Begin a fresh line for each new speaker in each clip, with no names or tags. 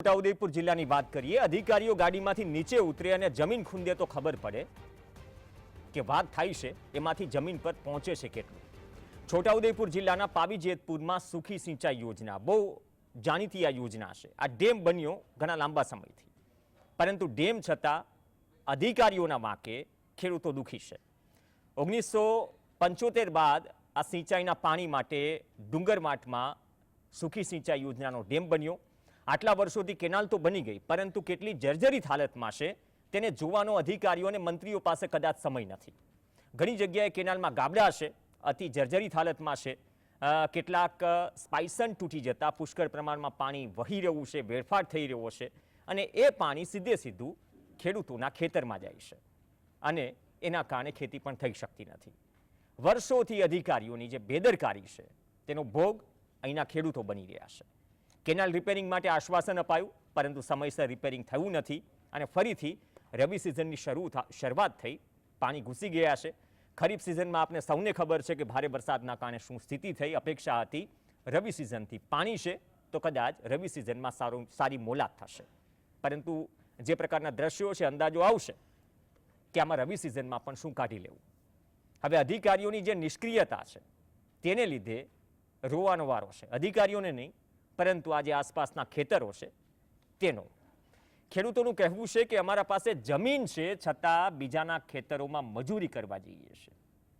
છોટાઉદેપુર જિલ્લાની વાત કરીએ, અધિકારીઓ ગાડીમાંથી નીચે ઉતરે અને જમીન ખૂંદે તો ખબર પડે કે વાત થાય છે, એમાંથી જમીન પર પહોંચે છે કેટલું. છોટાઉદેપુર જિલ્લાના પાવી જેતપુરમાં સુખી સિંચાઈ યોજના, બહુ જાણીતી આ યોજના છે. આ ડેમ બન્યો ઘણા લાંબા સમયથી. પરંતુ ડેમ છતાં અધિકારીઓના વાંકે ખેડૂતો દુઃખી છે. ઓગણીસો પંચોતેર બાદ આ સિંચાઈના પાણી માટે ડુંગરમાઠમાં સુખી સિંચાઈ યોજનાનો ડેમ બન્યો. આટલા વર્ષોથી કેનાલ તો બની ગઈ, પરંતુ કેટલી જર્જરિત હાલતમાં છે તેને જોવાનો અધિકારીઓ અને મંત્રીઓ પાસે કદાચ સમય નથી. ઘણી જગ્યાએ કેનાલમાં ગાબડા છે અતિ જર્જરિત હાલતમાં છે કેટલાક સ્પાઇસન તૂટી જતા પુષ્કળ પ્રમાણમાં પાણી વહી રહ્યું છે વેડફાટ થઈ રહ્યો છે અને એ પાણી સીધે સીધું ખેડૂતોના ખેતરમાં જાય છે અને એના કારણે ખેતી પણ થઈ શકતી નથી. વર્ષોથી અધિકારીઓની જે બેદરકારી છે, તેનો ભોગ અહીંના ખેડૂતો બની રહ્યા છે. કેનાલ રિપેરિંગ માટે આશ્વાસન અપાયું, પરંતુ સમયસર રિપેરિંગ થયું નથી અને ફરીથી રવિ સિઝનની શરૂ શરૂઆત થઈ. પાણી ઘૂસી ગયા છે. ખરીફ સિઝનમાં આપને સૌને ખબર છે કે ભારે વરસાદના કારણે શું સ્થિતિ થઈ, અપેક્ષા હતી રવિ સિઝનથી પાણી છે તો કદાચ રવિ સિઝનમાં સારું, સારી મોલાત થશે. પરંતુ જે પ્રકારના દ્રશ્યો છે, અંદાજો આવશે કે આમાં રવિ સિઝનમાં પણ શું કાઢી લેવું. હવે અધિકારીઓની જે નિષ્ક્રિયતા છે, તેને લીધે રોવાનો વારો છે. અધિકારીઓને નહીં પરંતુ આ જે આસપાસના ખેતરો છે, તેનો. ખેડૂતોનું કહેવું છે કે અમારા પાસે જમીન છે, છતાં બીજાના ખેતરોમાં મજૂરી કરવા જઈએ છે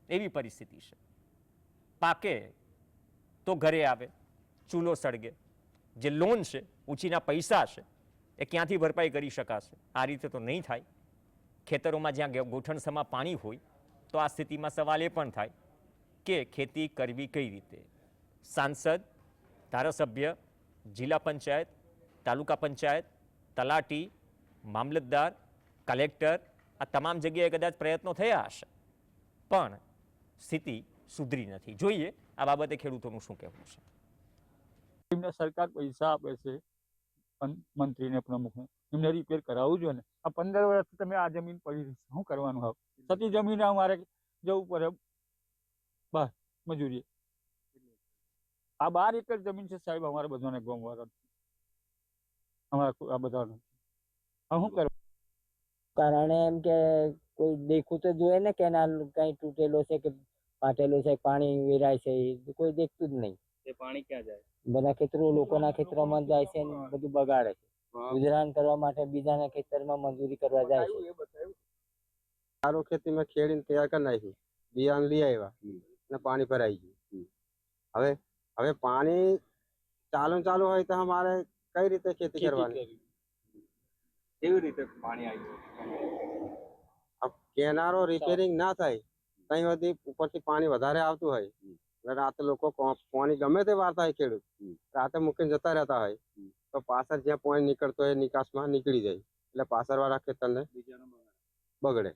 એવી પરિસ્થિતિ છે. પાકે તો ઘરે આવે, ચૂલો સળગે. જે લોન છે ઊંચીના પૈસા છે, એ ક્યાંથી ભરપાઈ કરી શકાશે? આ રીતે તો નહીં થાય. ખેતરોમાં જ્યાં ગોઠણસમાં પાણી હોય, તો આ સ્થિતિમાં સવાલ એ પણ થાય કે ખેતી કરવી કઈ રીતે? સાંસદ, ધારાસભ્ય જિલ્લા પંચાયત, તાલુકા પંચાયત, તલાટી, મામલતદાર, કલેક્ટર, આ તમામ જગ્યાએ કદાચ પ્રયત્નો થયા હશે. પણ સ્થિતિ સુધરી નથી. જોઈએ આ બાબતે ખેડૂતોનું શું કહેવું છે.
એમને સરકાર પૈસા આપે છે મંત્રીને પ્રમુખને એમને રિપેર કરાવવું જોઈએ ને. આ પંદર વર્ષથી તમે આ જમીન પડી શું કરવાનું હવે? સતી જમીન અમારે જવું પડે. બસ મજૂરી આ બાર એકર જમીન છે સાહેબ અમારે બધાને ગોમવાળા અમારા આ બધાને. શું કરવું
કારણે એમ કે કોઈ દેખું તો જોઈએ ને કેનાલ કઈ તૂટેલો છે કે ફાટેલો છે પાણી વેરાય છે એ કોઈ દેખતું જ નહીં.
એ પાણી ક્યાં જાય?
બધા ખેતરો લોકોના ખેતરોમાં જાય છે ને બધું બગાડે છે. ગુજરાન કરવા માટે બીજાના ખેતરમાં મજૂરી કરવા જાય છે.
સારો ખેતી મેં ખેડીને તૈયાર કરી નાખ્યું. બિયારણ લઈ આવ્યા. અને પાણી ભરાઈ ગયું. હવે હવે પાણી ચાલુ ચાલુ હોય તો અમારે કઈ રીતે ખેતી કરવાની?
કેવી રીતે પાણી આવ્યું
કેનારો રિપેરિંગ ના થાય ત્યાં સુધી ઉપરથી પાણી વધારે આવતું હોય. રાતે લોકો પાણી ગમે તે વારતા હોય ખેડૂત રાતે મૂકીને જતા રહેતા હોય તો પાછળ જ્યાં પાણી નીકળતો હોય એ નિકાસમાં નીકળી જાય. એટલે પાછળ વાળા ખેતરને બગડે.